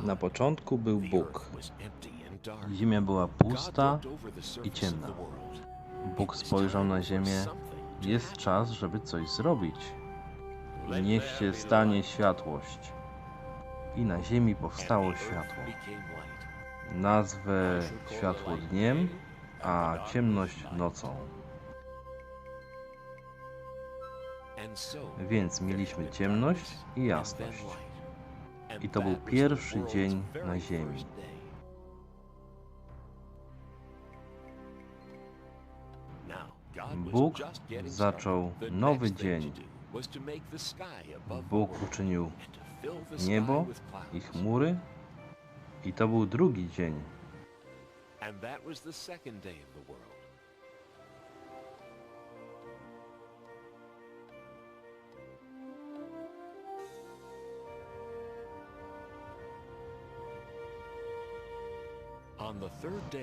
Na początku był Bóg. Ziemia była pusta i ciemna. Bóg spojrzał na ziemię. Jest czas, żeby coś zrobić. Niech się stanie światłość. I na ziemi powstało światło. Nazwę światło dniem, a ciemność nocą. Więc mieliśmy ciemność i jasność. I to był pierwszy dzień na ziemi. Bóg zaczął nowy dzień. Bóg uczynił niebo i chmury, i to był drugi dzień. And that was the second day of the world.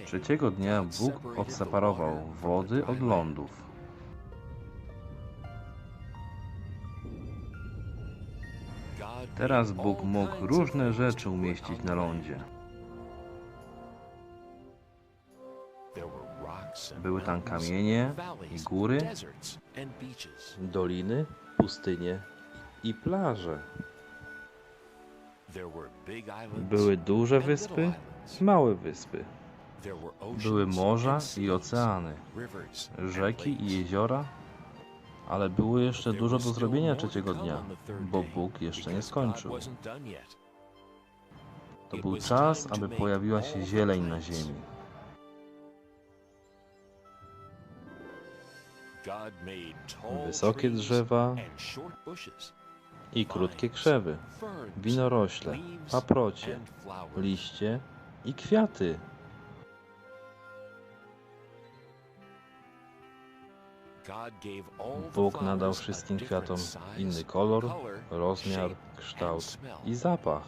Trzeciego dnia Bóg odseparował wody od lądów. Teraz Bóg mógł różne rzeczy umieścić na lądzie. Były tam kamienie i góry, doliny, pustynie i plaże. Były duże wyspy. Małe wyspy. Były morza i oceany, rzeki i jeziora. Ale było jeszcze dużo do zrobienia trzeciego dnia, bo Bóg jeszcze nie skończył. To był czas, aby pojawiła się zieleń na ziemi. Wysokie drzewa i krótkie krzewy, winorośle, paprocie, liście i kwiaty. Bóg nadał wszystkim kwiatom inny kolor, rozmiar, kształt i zapach.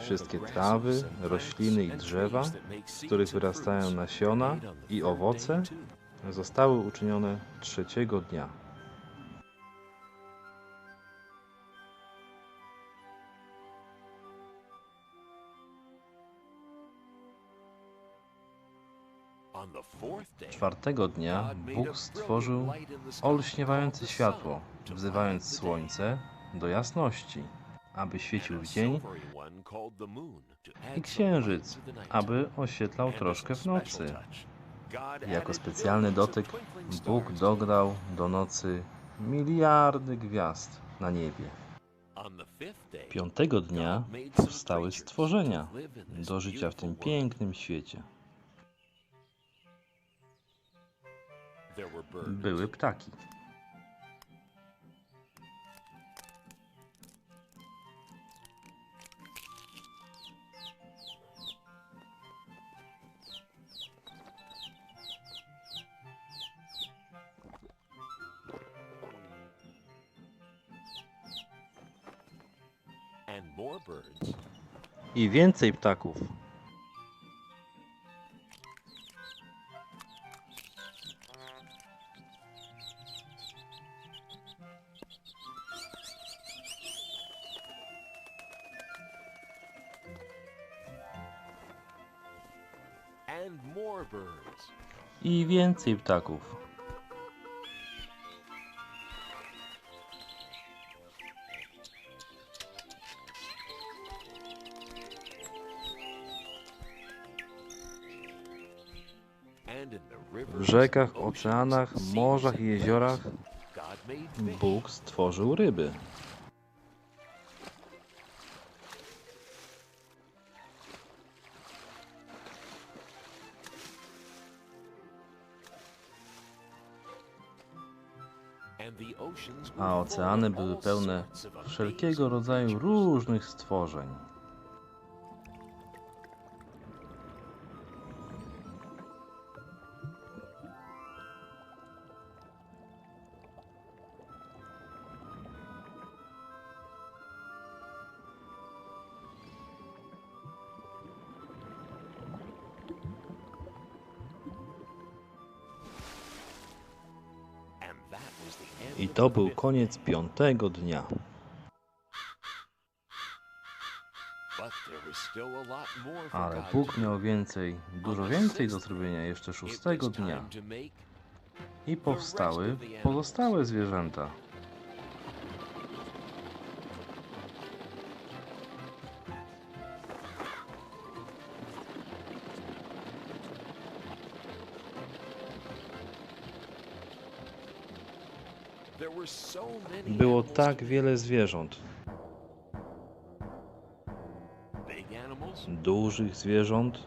Wszystkie trawy, rośliny i drzewa, z których wyrastają nasiona i owoce. Zostały uczynione trzeciego dnia. Czwartego dnia Bóg stworzył olśniewające światło, wzywając słońce do jasności, aby świecił w dzień, i księżyc, aby oświetlał troszkę w nocy. Jako specjalny dotyk Bóg dodał do nocy miliardy gwiazd na niebie. Piątego dnia powstały stworzenia do życia w tym pięknym świecie. Były ptaki, i więcej ptaków. I więcej ptaków. Rzekach, oceanach, morzach i jeziorach. Bóg stworzył ryby. A oceany były pełne wszelkiego rodzaju różnych stworzeń. To był koniec piątego dnia. Ale Bóg miał więcej, dużo więcej do zrobienia jeszcze szóstego dnia. I powstały pozostałe zwierzęta. Było tak wiele zwierząt. Dużych zwierząt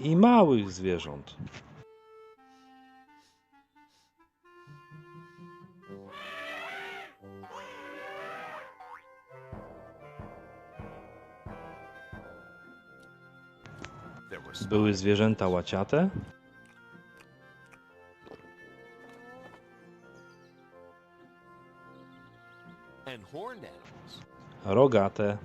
i małych zwierząt. Były zwierzęta łaciate, rogate,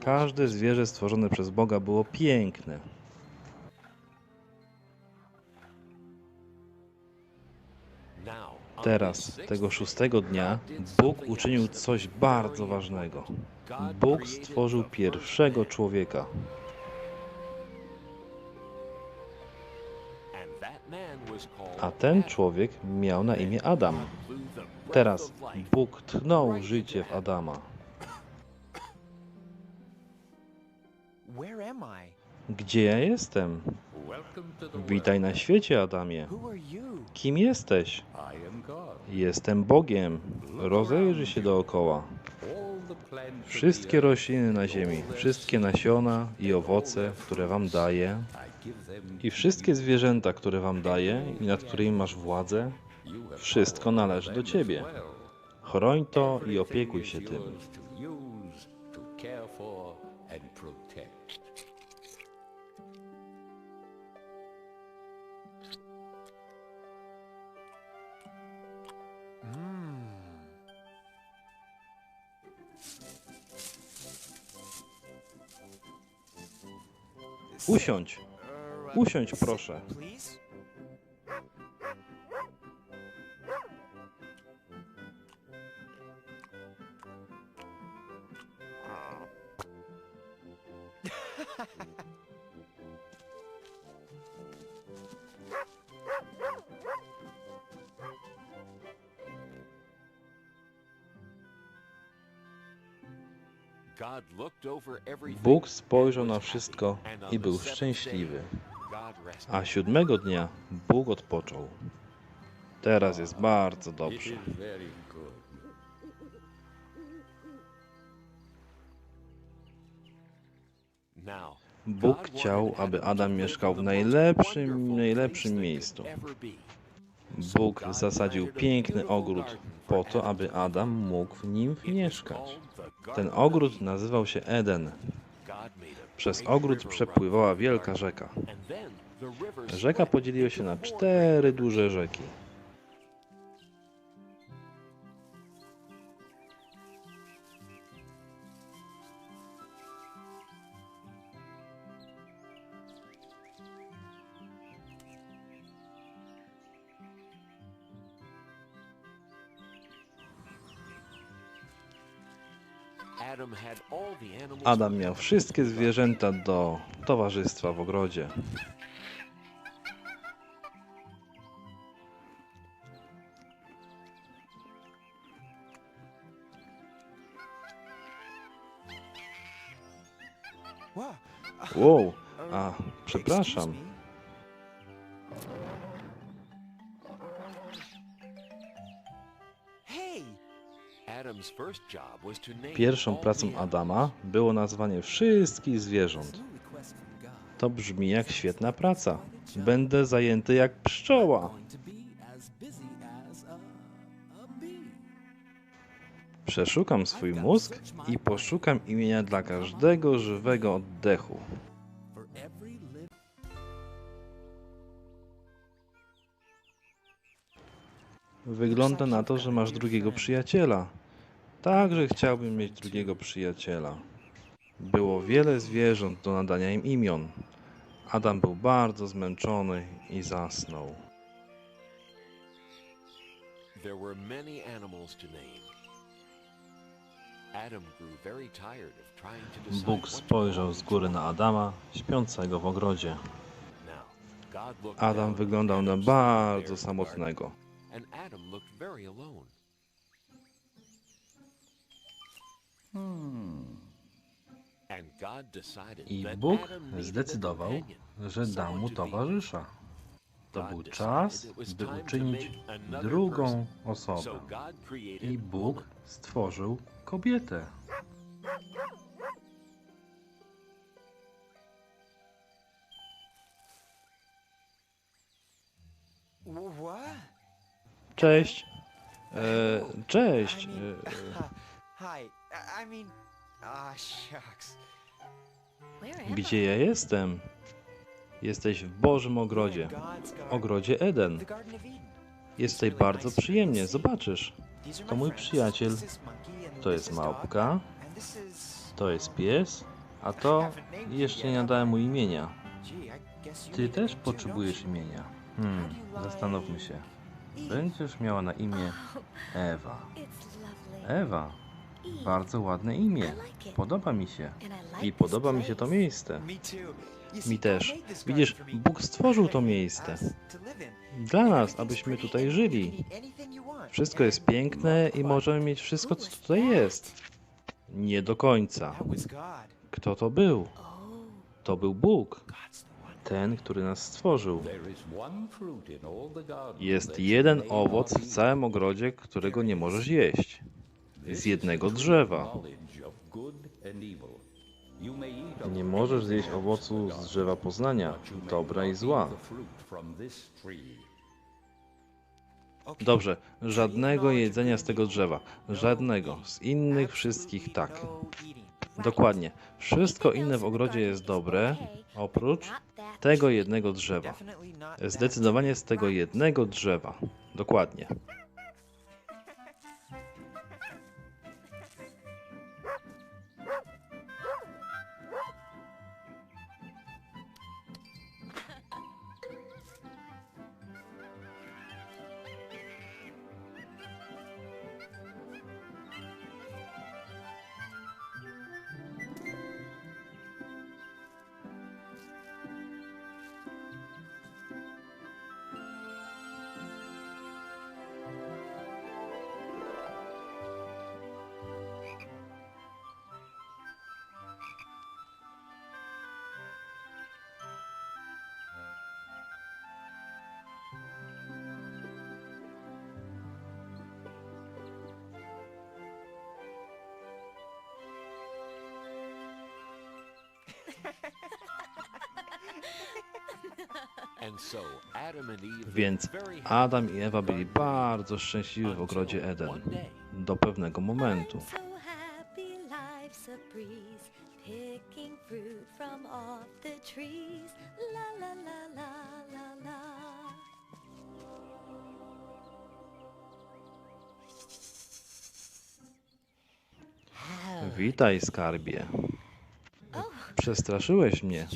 Każde zwierzę stworzone przez Boga było piękne. Teraz, tego szóstego dnia, Bóg uczynił coś bardzo ważnego. Bóg stworzył pierwszego człowieka, a ten człowiek miał na imię Adam. Teraz Bóg tchnął życie w Adama. Gdzie ja jestem? Welcome to the Witaj na świecie, Adamie. Who are you? Kim jesteś? world. I am God. Jestem Bogiem. Rozejrzyj się dookoła. Wszystkie rośliny na ziemi, wszystkie nasiona i owoce, które wam daję, I wszystkie zwierzęta, które wam daję i nad którymi masz władzę, wszystko należy do ciebie. Chroń to i opiekuj się tym. Usiądź, usiądź proszę. Bóg spojrzał na wszystko i był szczęśliwy. A siódmego dnia Bóg odpoczął. Teraz jest bardzo dobrze. Bóg chciał, aby Adam mieszkał w najlepszym, najlepszym miejscu. Bóg zasadził piękny ogród po to, aby Adam mógł w nim mieszkać. Ten ogród nazywał się Eden. Przez ogród przepływała wielka rzeka. Rzeka podzieliła się na cztery duże rzeki. Adam miał wszystkie zwierzęta do towarzystwa w ogrodzie. Wow. A przepraszam. Pierwszą pracą Adama było nazwanie wszystkich zwierząt. To brzmi jak świetna praca. Będę zajęty jak pszczoła. Przeszukam swój mózg i poszukam imienia dla każdego żywego oddechu. Wygląda na to, że masz drugiego przyjaciela. Także chciałbym mieć drugiego przyjaciela. Było wiele zwierząt do nadania im imion. Adam był bardzo zmęczony i zasnął. There were many animals to name. Bóg spojrzał z góry na Adama, śpiącego w ogrodzie. Adam wyglądał na bardzo samotnego. I that Bóg zdecydował, że da mu towarzysza. To był czas, by uczynić drugą osobę. I Bóg woman. stworzył kobietę. Cześć. E, cześć. I E, hi. I- mean, ah, shucks. Gdzie ja jestem? Jesteś w Bożym ogrodzie. Ogrodzie Eden. Jest tutaj bardzo przyjemnie, zobaczysz. To mój przyjaciel. To jest małpka, to jest pies, a to jeszcze nie nadałem mu imienia. Ty też potrzebujesz imienia. Hmm, zastanówmy się. Będziesz miała na imię Ewa. Lovely. Ewa, Eve. Bardzo ładne imię. Podoba mi się. I podoba mi się to miejsce. Mi też. Widzisz. Bóg stworzył to miejsce. Dla nas, abyśmy tutaj żyli. Wszystko jest piękne i możemy mieć wszystko, co tutaj jest. Nie do końca. Kto to był? Oh, To był Bóg. Ten, który nas stworzył. Jest jeden owoc w całym ogrodzie, którego nie możesz jeść. Z jednego drzewa. Nie możesz zjeść owocu z drzewa poznania, dobra i zła. Dobrze, żadnego jedzenia z tego drzewa. Żadnego. Z innych wszystkich tak. Dokładnie. Wszystko inne w ogrodzie jest dobre, oprócz tego jednego drzewa. Zdecydowanie z tego jednego drzewa. Dokładnie. Więc Adam i Ewa byli bardzo szczęśliwi w ogrodzie Eden. Do pewnego momentu. Witaj, skarbie. Przestraszyłeś mnie.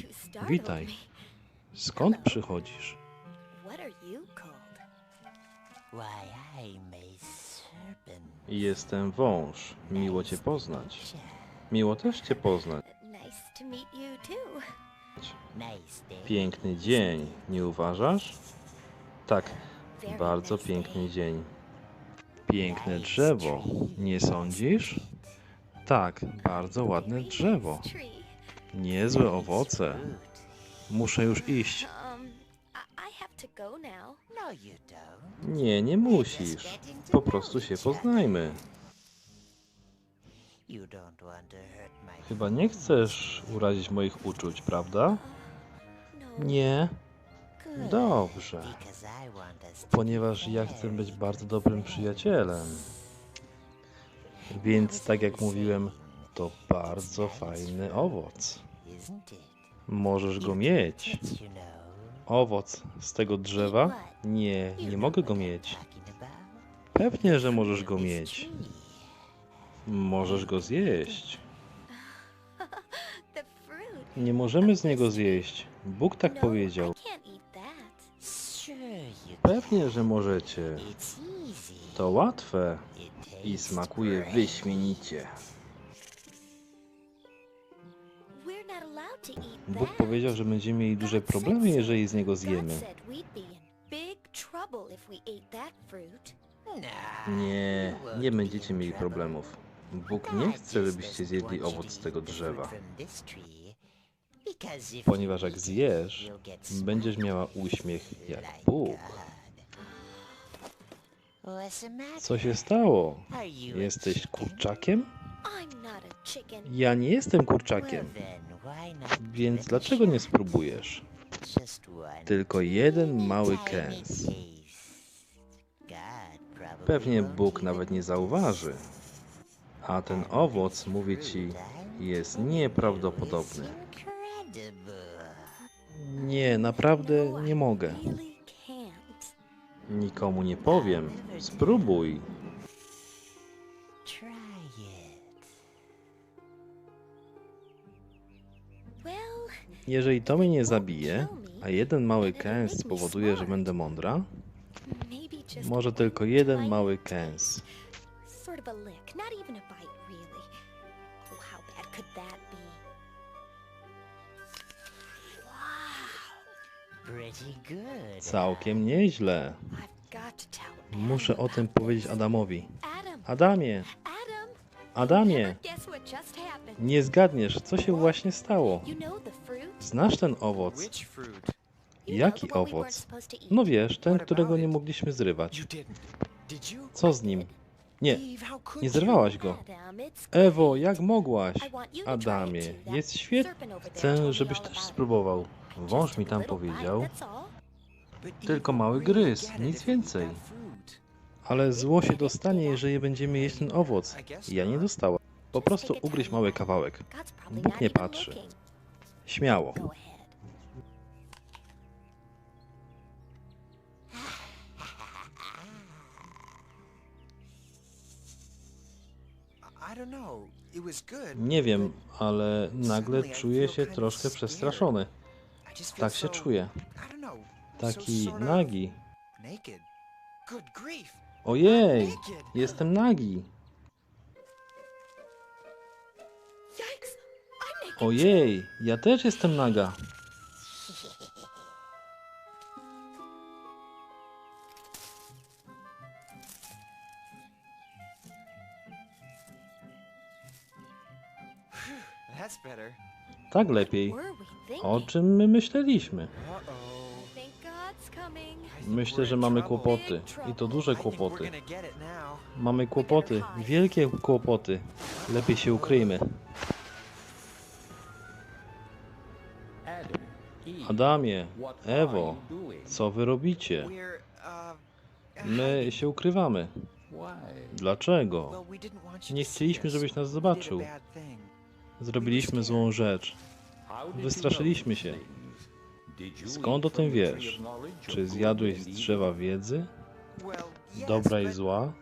Witaj. Skąd przychodzisz? Jestem wąż. Miło cię poznać. Miło też cię poznać. Piękny dzień, nie uważasz? Tak, bardzo piękny dzień. Piękne drzewo, nie sądzisz? Tak, bardzo ładne drzewo. Niezłe owoce. Muszę już iść. Um. No. Nie, nie musisz. Po prostu się poznajmy. Chyba nie chcesz urazić moich uczuć, prawda? No. Nie. Dobrze. Ponieważ ja chcę być bardzo dobrym przyjacielem. Więc tak jak mówiłem, to bardzo fajny owoc. Możesz go mieć. Owoc z tego drzewa? Nie, nie mogę go mieć. Pewnie, że możesz go mieć. Możesz go zjeść. Nie możemy z niego zjeść. Bóg tak no, powiedział. Pewnie, że możecie. To łatwe i smakuje wyśmienicie. Bóg powiedział, że będziemy mieli duże problemy, jeżeli z niego zjemy. Nie, nie będziecie mieli problemów. Bóg nie chce, żebyście zjedli owoc z tego drzewa. Ponieważ jak zjesz, będziesz miała uśmiech jak Bóg. Co się stało? Jesteś kurczakiem? Ja nie jestem kurczakiem. Więc dlaczego nie spróbujesz? Tylko jeden mały kęs. Pewnie Bóg nawet nie zauważy. A ten owoc, mówię ci, jest nieprawdopodobny. Nie, naprawdę nie mogę. Nikomu nie powiem. Spróbuj. Jeżeli to mnie nie zabije, a jeden mały kęs spowoduje, że będę mądra, może tylko jeden mały kęs. Całkiem nieźle. Muszę o tym powiedzieć. Adamowi. Adam, Adamie, Adam, Adamie, nie zgadniesz, co się właśnie stało. Znasz ten owoc? Jaki owoc? No wiesz, ten, którego nie mogliśmy zrywać. Co z nim? Nie, nie you? zerwałaś go. Ewo, jak mogłaś? Adamie, jest there Chcę, żebyś też spróbował. Wąż mi tam powiedział, Tylko mały gryz, nic więcej. Ale zło się dostanie, jeżeli będziemy jeść ten owoc. Ja nie dostała. Po prostu ugryź mały kawałek. Bóg nie patrzy. Śmiało. Nie wiem, ale nagle czuję się troszkę przestraszony. Tak się czuję. Taki nagi. Ojej, jestem nagi. Ojej, ja też jestem naga. Tak lepiej. O czym my myśleliśmy? Myślę, że mamy kłopoty. I to duże kłopoty. Mamy kłopoty, wielkie kłopoty. Lepiej się ukryjmy. Adamie, Ewo, co wy robicie? My się ukrywamy. Dlaczego? Nie chcieliśmy, żebyś nas zobaczył. Zrobiliśmy złą rzecz. Wystraszyliśmy się. Skąd o tym wiesz? Czy zjadłeś z drzewa wiedzy? Dobra i zła?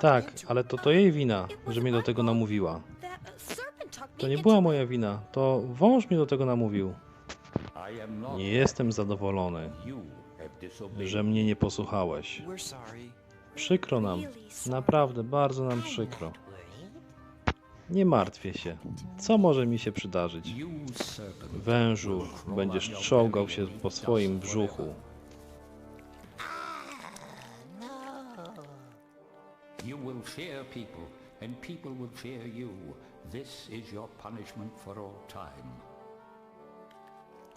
Tak, ale to to jej wina, że mnie do tego namówiła. To nie była moja wina, to wąż mnie do tego namówił. Nie jestem zadowolony, że mnie nie posłuchałeś. Przykro nam, naprawdę bardzo nam przykro. Nie martwię się. Co może mi się przydarzyć? Wężu, będziesz czołgał się po swoim brzuchu.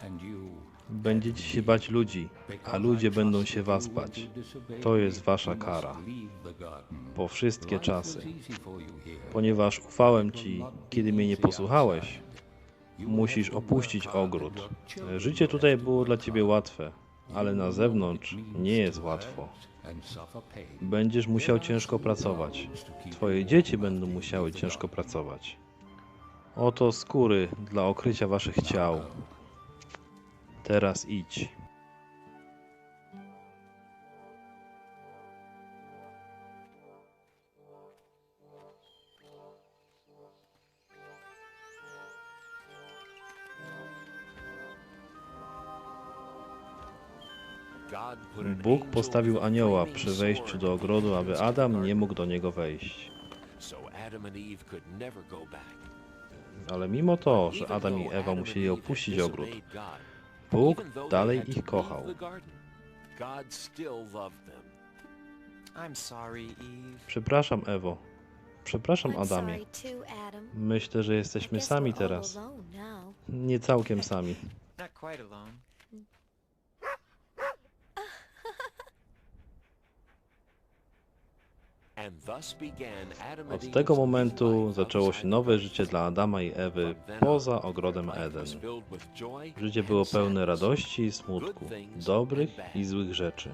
And you Będziecie się bać ludzi, a ludzie będą się was bać. To jest wasza kara. Po wszystkie czasy. Ponieważ ufałem ci, kiedy mnie nie posłuchałeś, musisz opuścić ogród. Życie tutaj było dla ciebie łatwe, ale na zewnątrz nie jest łatwo. Będziesz musiał ciężko pracować. Twoje dzieci będą musiały ciężko pracować. Oto skóry dla okrycia waszych ciał. Teraz idź. Bóg postawił anioła przy wejściu do ogrodu, aby Adam nie mógł do niego wejść. Ale mimo to, że Adam i Ewa musieli opuścić ogród, Bóg dalej ich kochał. Przepraszam, Ewo. Przepraszam, Adamie. Myślę, że jesteśmy sami teraz. Nie całkiem sami. Od tego momentu zaczęło się nowe życie dla Adama i Ewy poza ogrodem Eden. Życie było pełne radości i smutku, dobrych i złych rzeczy.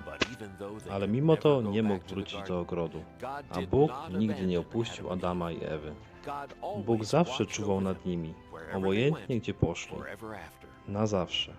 Ale mimo to nie mógł wrócić do ogrodu. A Bóg nigdy nie opuścił Adama i Ewy. Bóg zawsze czuwał nad nimi, obojętnie gdzie poszli, na zawsze.